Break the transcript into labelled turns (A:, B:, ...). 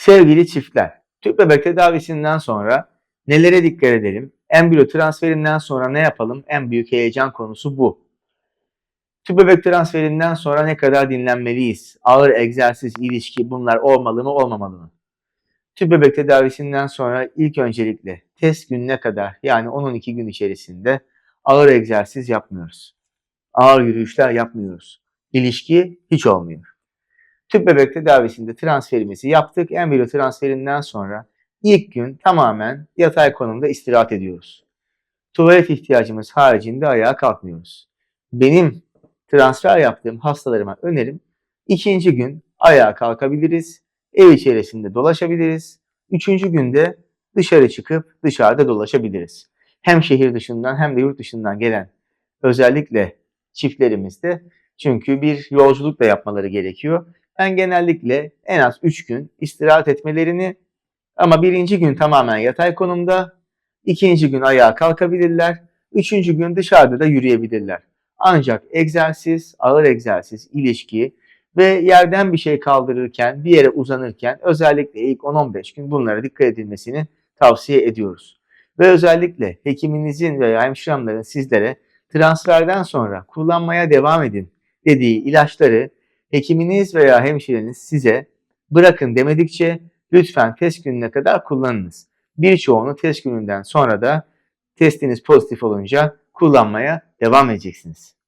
A: Sevgili çiftler, tüp bebek tedavisinden sonra nelere dikkat edelim? Embriyo transferinden sonra ne yapalım? En büyük heyecan konusu bu. Tüp bebek transferinden sonra ne kadar dinlenmeliyiz? Ağır egzersiz, ilişki bunlar olmalı mı olmamalı mı? Tüp bebek tedavisinden sonra ilk öncelikle test gününe kadar yani 10-12 gün içerisinde ağır egzersiz yapmıyoruz. Ağır yürüyüşler yapmıyoruz. İlişki hiç olmuyor. Tüp bebek tedavisinde transferimizi yaptık. Embriyo transferinden sonra ilk gün tamamen yatay konumda istirahat ediyoruz. Tuvalet ihtiyacımız haricinde ayağa kalkmıyoruz. Benim transfer yaptığım hastalarıma önerim ikinci gün ayağa kalkabiliriz, ev içerisinde dolaşabiliriz. Üçüncü günde dışarı çıkıp dışarıda dolaşabiliriz. Hem şehir dışından hem de yurt dışından gelen özellikle çiftlerimizde çünkü bir yolculuk da yapmaları gerekiyor. Ben genellikle en az 3 gün istirahat etmelerini ama birinci gün tamamen yatay konumda, ikinci gün ayağa kalkabilirler, üçüncü gün dışarıda da yürüyebilirler. Ancak egzersiz, ağır egzersiz, ilişki ve yerden bir şey kaldırırken, bir yere uzanırken özellikle ilk 10-15 gün bunlara dikkat edilmesini tavsiye ediyoruz. Ve özellikle hekiminizin veya hemşiremlerin sizlere transferden sonra kullanmaya devam edin dediği ilaçları hekiminiz veya hemşireniz size bırakın demedikçe lütfen test gününe kadar kullanınız. Birçoğunu test gününden sonra da testiniz pozitif olunca kullanmaya devam edeceksiniz.